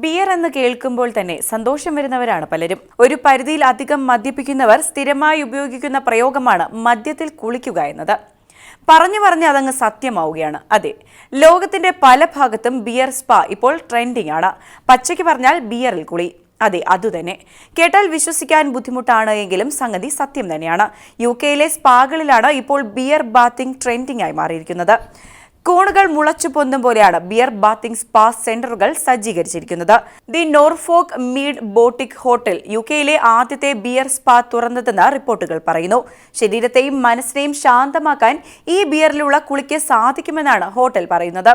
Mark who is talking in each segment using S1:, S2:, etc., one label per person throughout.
S1: Beer എന്ന് കേൾക്കുമ്പോൾ തന്നെ സന്തോഷം വരുന്നവരാണ് പലരും. ഒരു പരിധിയിൽ അധികം മദ്യപിക്കുന്നവർ സ്ഥിരമായി ഉപയോഗിക്കുന്ന പ്രയോഗമാണ് മദ്യത്തിൽ കുളിക്കുക എന്നത്. പറഞ്ഞു പറഞ്ഞ് അതങ്ങ് സത്യമാവുകയാണ്. അതെ ലോകത്തിന്റെ പല ഭാഗത്തും ബിയർ സ്പാ ഇപ്പോൾ ട്രെൻഡിംഗ് ആണ് പച്ചയ്ക്ക് പറഞ്ഞാൽ ബിയറിൽ കുളി. അതെ അതുതന്നെ. കേട്ടാൽ വിശ്വസിക്കാൻ ബുദ്ധിമുട്ടാണ് എങ്കിലും സംഗതി സത്യം തന്നെയാണ്. യു കെയിലെ സ്പാകളിലാണ് ഇപ്പോൾ ബിയർ ബാത്തിംഗ് ട്രെൻഡിംഗ് ആയി മാറിയിരിക്കുന്നത്. കൂണുകൾ മുളച്ചു പൊന്തും പോലെയാണ് ബിയർ ബാത്തിംഗ് സ്പാ സെന്ററുകൾ സജ്ജീകരിച്ചിരിക്കുന്നത്. The Norfolk Mead boutique hotel U കെയിലെ ആദ്യത്തെ ബിയർ സ്പാ തുറന്നതെന്ന് റിപ്പോർട്ടുകൾ പറയുന്നു. ശരീരത്തെയും മനസ്സിനെയും ശാന്തമാക്കാൻ ഈ ബിയറിലുള്ള കുളിക്ക് സാധിക്കുമെന്നാണ് ഹോട്ടൽ പറയുന്നത്.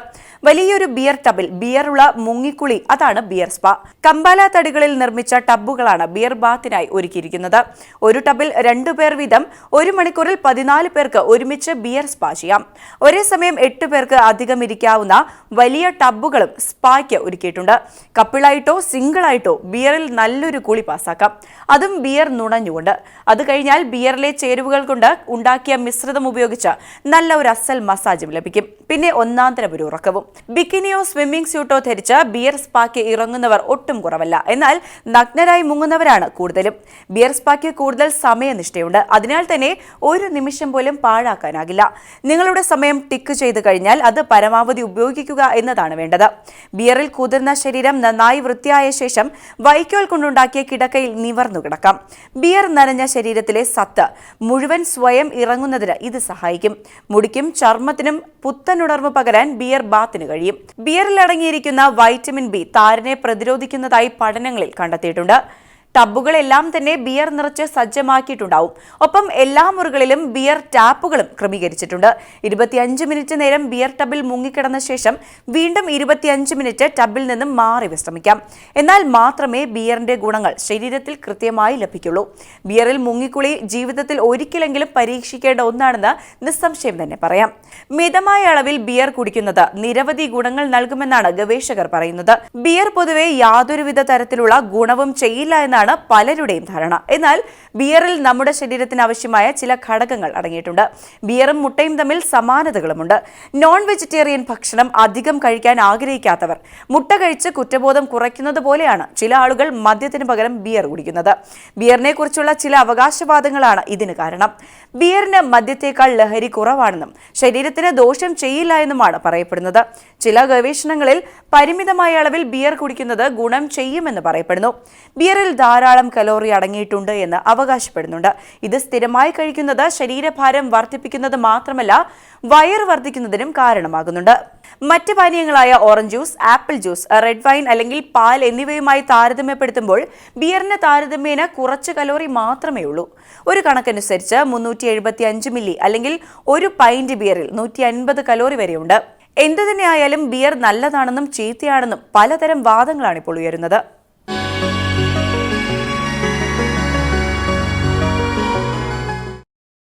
S1: വലിയൊരു ബിയർ ടബിൽ ബിയറുള്ള മുങ്ങിക്കുളി അതാണ് ബിയർ സ്പാ. കമ്പാല തടികളിൽ നിർമ്മിച്ച ടബുകളാണ് ബിയർ ബാത്തിനായി ഒരുക്കിയിരിക്കുന്നത്. ഒരു ടബിൽ രണ്ടു പേർ വീതം ഒരു മണിക്കൂറിൽ പതിനാല് പേർക്ക് ഒരുമിച്ച് ബിയർ സ്പാ ചെയ്യാം. ഒരേ സമയം എട്ട് പേർക്ക് അധികം ഇരിക്കാവുന്ന വലിയ ടബുകളും സ്പായ്ക്ക് ഒരുക്കിയിട്ടുണ്ട്. കപ്പിളായിട്ടോ സിംഗിളായിട്ടോ ബിയറിൽ നല്ലൊരു കുളി പാസാക്കാം അതും ബിയർ നുണഞ്ഞുകൊണ്ട്. അത് കഴിഞ്ഞാൽ ബിയറിലെ ചേരുവകൾ കൊണ്ട് ഉണ്ടാക്കിയ മിശ്രിതം ഉപയോഗിച്ച് നല്ല ഒരു അസൽ മസാജും ലഭിക്കും. പിന്നെ ഒന്നാം തരം ഒരു ഉറക്കവും. ബിക്കിനിയോ സ്വിമ്മിംഗ് സ്യൂട്ടോ ധരിച്ച് ബിയർ സ്പാക്ക് ഇറങ്ങുന്നവർ ഒട്ടും കുറവല്ല. എന്നാൽ നഗ്നരായി മുങ്ങുന്നവരാണ് കൂടുതലും. ബിയർ സ്പാക്ക് കൂടുതൽ സമയനിഷ്ഠയുണ്ട്. അതിനാൽ തന്നെ ഒരു നിമിഷം പോലും പാഴാക്കാനാകില്ല. നിങ്ങളുടെ സമയം ടിക്ക് ചെയ്ത് കഴിഞ്ഞാൽ അത് പരമാവധി ഉപയോഗിക്കുക എന്നതാണ് വേണ്ടത്. ബിയറിൽ കുതിർന്ന ശരീരം നന്നായി വൃത്തിയായ ശേഷം വൈക്കോൽ കൊണ്ടുണ്ടാക്കിയ കിടക്കയിൽ നിവർന്നു കിടക്കാം. ബിയർ നനഞ്ഞ ശരീരത്തിലെ സത്ത് മുഴുവൻ സ്വയം ഇറങ്ങുന്നതിന് ഇത് സഹായിക്കും. മുടിക്കും ചർമ്മത്തിനും പുത്തനുണർവ് പകരാൻ ബിയർ ബാത്തിന് കഴിയും. ബിയറിൽ അടങ്ങിയിരിക്കുന്ന വൈറ്റമിൻ ബി താരനെ പ്രതിരോധിക്കുന്നതായി പഠനങ്ങളിൽ കണ്ടെത്തിയിട്ടുണ്ട്. ടബുകളെല്ലാം തന്നെ ബിയർ നിറച്ച് സജ്ജമാക്കിയിട്ടുണ്ടാവും. ഒപ്പം എല്ലാ മുറികളിലും ബിയർ ടാപ്പുകളും ക്രമീകരിച്ചിട്ടുണ്ട്. ഇരുപത്തിയഞ്ച് മിനിറ്റ് നേരം ബിയർ ടബിൽ മുങ്ങിക്കിടന്ന ശേഷം വീണ്ടും ഇരുപത്തിയഞ്ച് മിനിറ്റ് ടബിൽ നിന്നും മാറി വിശ്രമിക്കാം. എന്നാൽ മാത്രമേ ബിയറിന്റെ ഗുണങ്ങൾ ശരീരത്തിൽ കൃത്യമായി ലഭിക്കുള്ളൂ. ബിയറിൽ മുങ്ങിക്കുളി ജീവിതത്തിൽ ഒരിക്കലെങ്കിലും പരീക്ഷിക്കേണ്ട ഒന്നാണെന്ന് നിസ്സംശയം തന്നെ പറയാം. മിതമായ അളവിൽ ബിയർ കുടിക്കുന്നത് നിരവധി ഗുണങ്ങൾ നൽകുമെന്നാണ് ഗവേഷകർ പറയുന്നത്. ബിയർ പൊതുവെ യാതൊരുവിധ തരത്തിലുള്ള ഗുണവും ചെയ്യില്ല എന്നാണ് പലരുടെയും ധാരണ. എന്നാൽ ബിയറിൽ നമ്മുടെ ശരീരത്തിന് ആവശ്യമായ ചില ഘടകങ്ങൾ അടങ്ങിയിട്ടുണ്ട്. ബിയറും മുട്ടയും തമ്മിൽ സമാനതകളുമുണ്ട്. നോൺ വെജിറ്റേറിയൻ ഭക്ഷണം അധികം കഴിക്കാൻ ആഗ്രഹിക്കാത്തവർ മുട്ട കഴിച്ച് കുറ്റബോധം കുറയ്ക്കുന്നത് പോലെയാണ് ചില ആളുകൾ മദ്യത്തിന് പകരം ബിയർ കുടിക്കുന്നത്. ബിയറിനെ കുറിച്ചുള്ള ചില അവകാശവാദങ്ങളാണ് ഇതിന് കാരണം. ബിയറിന് മദ്യത്തേക്കാൾ ലഹരി കുറവാണെന്നും ശരീരത്തിന് ദോഷം ചെയ്യില്ല എന്നുമാണ് പറയപ്പെടുന്നത്. ചില ഗവേഷണങ്ങളിൽ പരിമിതമായ അളവിൽ ബിയർ കുടിക്കുന്നത് ഗുണം ചെയ്യുമെന്ന് പറയപ്പെടുന്നു. ബിയറിൽ ധാരാളം കലോറി അടങ്ങിയിട്ടുണ്ട് എന്ന് അവകാശപ്പെടുന്നുണ്ട്. ഇത് സ്ഥിരമായി കഴിക്കുന്നത് ശരീരഭാരം വർദ്ധിപ്പിക്കുന്നത് മാത്രമല്ല വയർ വർദ്ധിക്കുന്നതിനും കാരണമാകുന്നുണ്ട്. മറ്റ് പാനീയങ്ങളായ orange juice apple juice red wine അല്ലെങ്കിൽ പാൽ എന്നിവയുമായി താരതമ്യപ്പെടുത്തുമ്പോൾ ബിയറിന് താരതമ്യേന കുറച്ച് കലോറി മാത്രമേ ഉള്ളൂ. ഒരു കണക്കനുസരിച്ച് മുന്നൂറ്റി മില്ലി അല്ലെങ്കിൽ ഒരു പൈന്റ് ബിയറിൽ നൂറ്റി കലോറി വരെയുണ്ട്. എന്തു തന്നെയായാലും ബിയർ നല്ലതാണെന്നും ചീത്തയാണെന്നും പലതരം വാദങ്ങളാണ് ഇപ്പോൾ ഉയരുന്നത്.